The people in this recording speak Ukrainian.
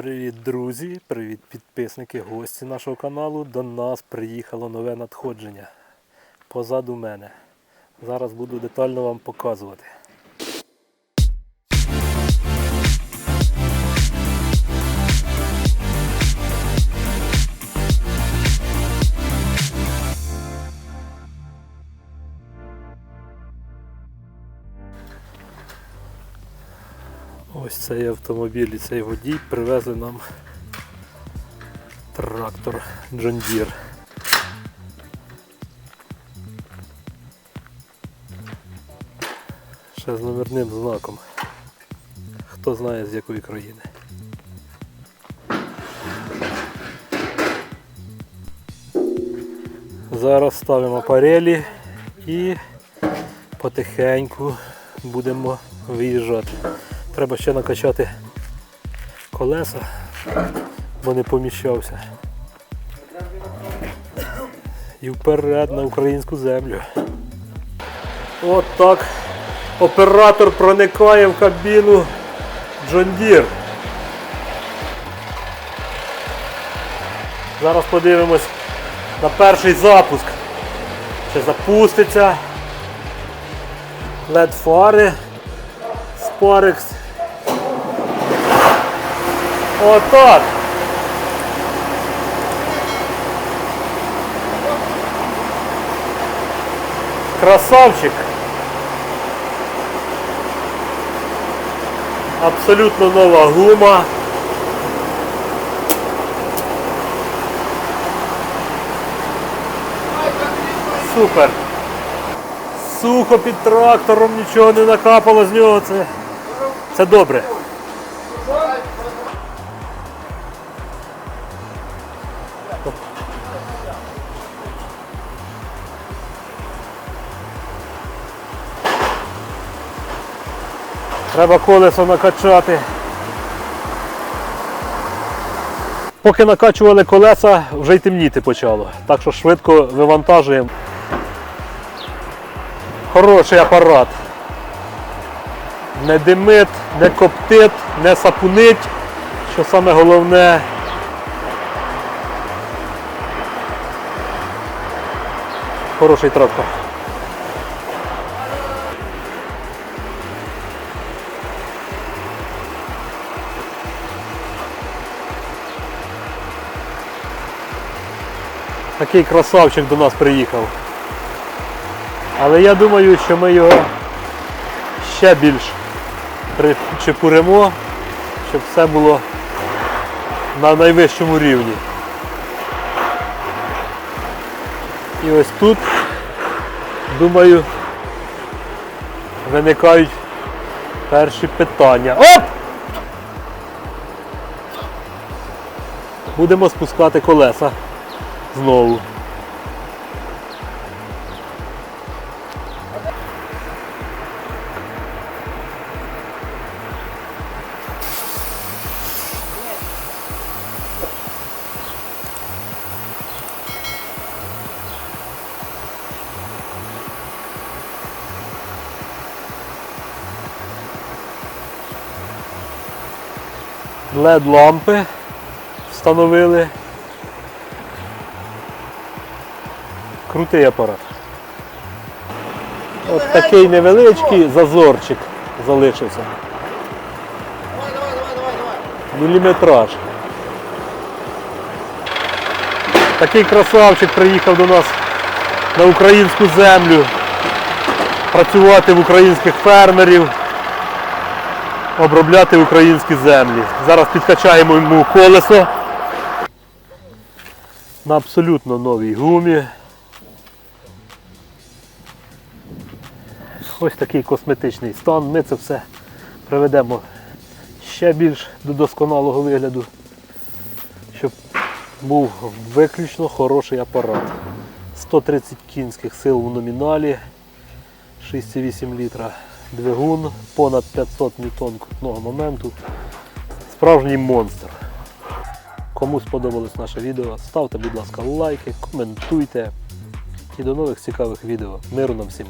Привіт, друзі! Привіт, підписники, гості нашого каналу. До нас приїхало нове надходження. Позаду мене. Зараз буду детально вам показувати. Ось цей автомобіль і цей водій привезли нам трактор John Deere. Ще з номерним знаком. Хто знає з якої країни. Зараз ставимо парелі і потихеньку будемо виїжджати. Треба ще накачати колеса, бо не поміщався. І вперед на українську землю. От так оператор проникає в кабіну Deere. Зараз подивимось на перший запуск. Чи запуститься. LED фари. Спарекс. Отак. Красавчик. Абсолютно нова гума. Супер. Сухо під трактором, нічого не накапало з нього. Це, це добре. Треба колесо накачати. Поки накачували колеса, вже й темніти почало. Так що швидко вивантажуємо. Хороший апарат. Не димить, не коптить, не сапунить. Що саме головне. Хороший трактор. Такий красавчик до нас приїхав. Але я думаю, що ми його ще більш причепуримо, щоб все було на найвищому рівні. І ось тут, думаю, виникають перші питання. Оп! Будемо спускати колеса знову. LED лампи встановили. Крутий апарат. От такий невеличкий зазорчик залишився. Міліметраж. Такий красавчик приїхав до нас на українську землю. Працювати в українських фермерів, обробляти українські землі. Зараз підкачаємо йому колесо на абсолютно новій гумі. Ось такий косметичний стан. Ми це все приведемо ще більш до досконалого вигляду, щоб був виключно хороший апарат. 130 кінських сил в номіналі, 6,8 літра двигун, понад 500 ньютон крутного моменту. Справжній монстр. Кому сподобалось наше відео, ставте, будь ласка, лайки, коментуйте. І до нових цікавих відео. Миру нам всім!